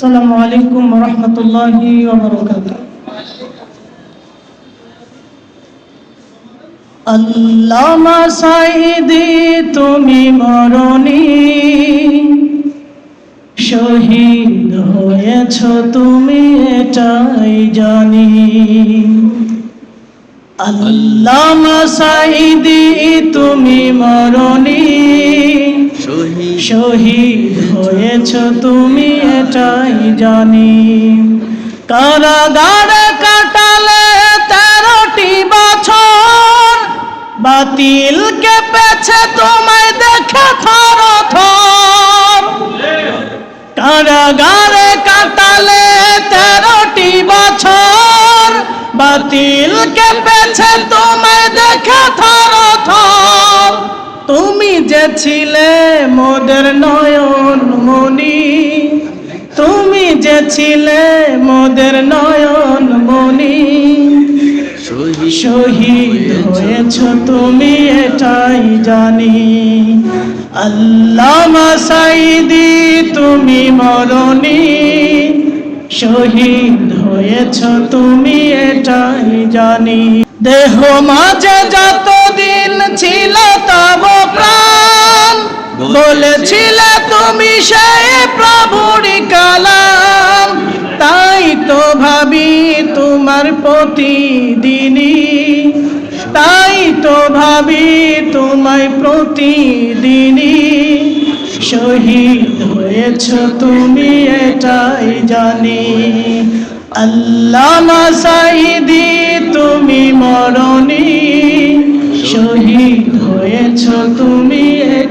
আসসালামু আলাইকুম রহমতুল্লাহি আল্লামা সাইদি তুমি মরণি। শহীদ হয়েছ তুমি, এটাই জানি। আল্লামা সাইদি তুমি মরণি। শহীদ হয়েছ তুমি এটাই জানি। কারাগারে কাটালে তেরোটি বছর, বাতিল কে পেছে তোমায় দেখে থর থর কারাগারে কাটালে তেরোটি বছর, বাতিল কে পেছে তোমায় দেখে থর থর তুমি যে ছিলে মোদের নয়ন মনি তুমি যে ছিলে মোদের নয়ন মনি শহীদ হয়েছ তুমি এটাই জানি। আল্লামা সাইদি তুমি মরণি। শহীদ হয়েছ তুমি এটাই জানি। দেহ মাঝে যতদিন ছিল প্রাণ বলেছিলে তুমি সেই প্রভুরি কালাম। তাই তো ভাবি তোমার প্রতিদিনই। তাই তো ভাবি তোমায় প্রতিদিনই। শহীদ হয়েছ তুমি এটাই জানি। আল্লামা সাইদি তুমি মরণি। শহীদ হয়েছ তুমি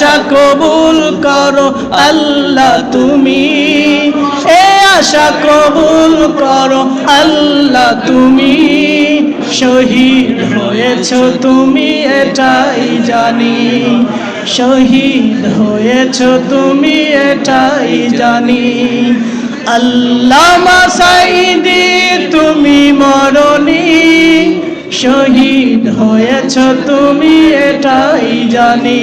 আশা কবুল করো আল্লাহ তুমি। এ আশা কবুল করো আল্লাহ তুমি। শহীদ হয়েছ তুমি, এটাই জানি। শহীদ হয়েছ তুমি, এটাই জানি। আল্লামা তুমি মরণি। শহীদ হয়েছ তুমি, এটাই জানি।